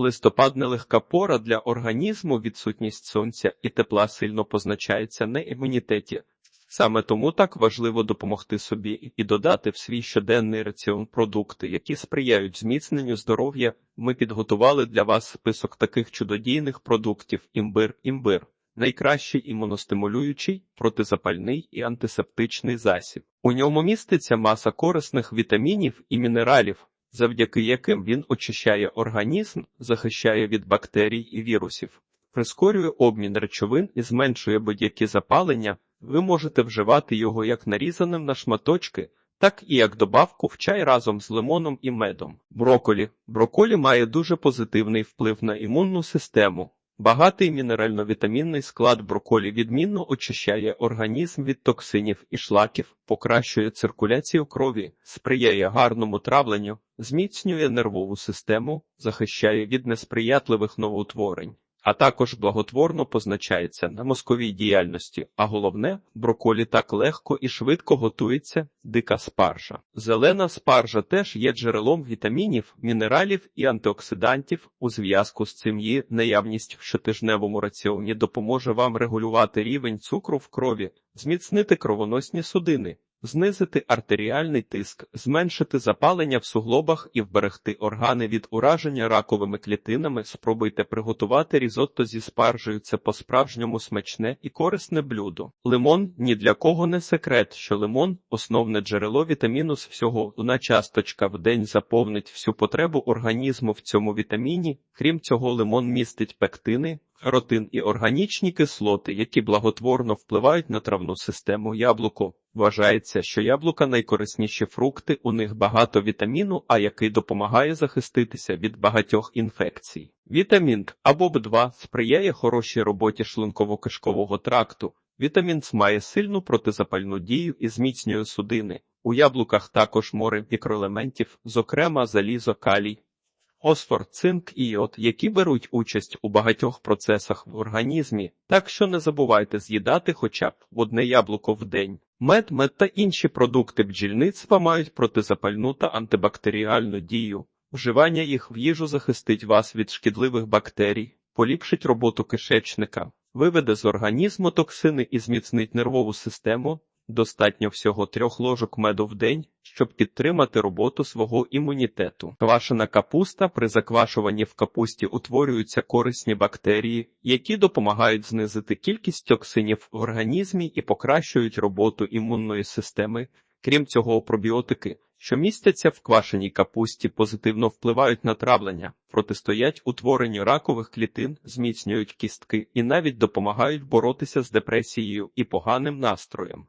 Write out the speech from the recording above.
Листопад нелегка пора для організму, відсутність сонця і тепла сильно позначається на імунітеті. Саме тому так важливо допомогти собі і додати в свій щоденний раціон продукти, які сприяють зміцненню здоров'я. Ми підготували для вас список таких чудодійних продуктів: імбир, імбир, найкращий імуностимулюючий, протизапальний і антисептичний засіб. У ньому міститься маса корисних вітамінів і мінералів, завдяки яким він очищає організм, захищає від бактерій і вірусів, прискорює обмін речовин і зменшує будь-які запалення. Ви можете вживати його як нарізаним на шматочки, так і як добавку в чай разом з лимоном і медом. Броколі. Броколі має дуже позитивний вплив на імунну систему. Багатий мінерально-вітамінний склад броколі відмінно очищає організм від токсинів і шлаків, покращує циркуляцію крові, сприяє гарному травленню, зміцнює нервову систему, захищає від несприятливих новоутворень, а також благотворно позначається на мозковій діяльності. А головне, броколі так легко і швидко готується дика спаржа. Зелена спаржа теж є джерелом вітамінів, мінералів і антиоксидантів. У зв'язку з цим її наявність в щотижневому раціоні допоможе вам регулювати рівень цукру в крові, зміцнити кровоносні судини. Знизити артеріальний тиск, зменшити запалення в суглобах і вберегти органи від ураження раковими клітинами. Спробуйте приготувати різотто зі спаржею. Це по-справжньому смачне і корисне блюдо. Лимон ні для кого не секрет, що лимон основне джерело вітаміну з всього. Одна часточка в день заповнить всю потребу організму в цьому вітаміні. Крім цього, лимон містить пектини. Ротин і органічні кислоти, які благотворно впливають на травну систему яблуко. Вважається, що яблука найкорисніші фрукти, у них багато вітаміну, а який допомагає захиститися від багатьох інфекцій. Вітамін або Б2 сприяє хорошій роботі шлунково-кишкового тракту. Вітамін С має сильну протизапальну дію і зміцнює судини. У яблуках також море мікроелементів, зокрема залізо, калій. Фосфор, цинк і йод, які беруть участь у багатьох процесах в організмі, так що не забувайте з'їдати хоча б одне яблуко в день. Мед, мед та інші продукти бджільництва мають протизапальну та антибактеріальну дію. Вживання їх в їжу захистить вас від шкідливих бактерій, поліпшить роботу кишечника, виведе з організму токсини і зміцнить нервову систему. Достатньо всього трьох ложок меду в день, щоб підтримати роботу свого імунітету. Квашена капуста при заквашуванні в капусті утворюються корисні бактерії, які допомагають знизити кількість токсинів в організмі і покращують роботу імунної системи. Крім цього, пробіотики, що містяться в квашеній капусті, позитивно впливають на травлення, протистоять утворенню ракових клітин, зміцнюють кістки і навіть допомагають боротися з депресією і поганим настроєм.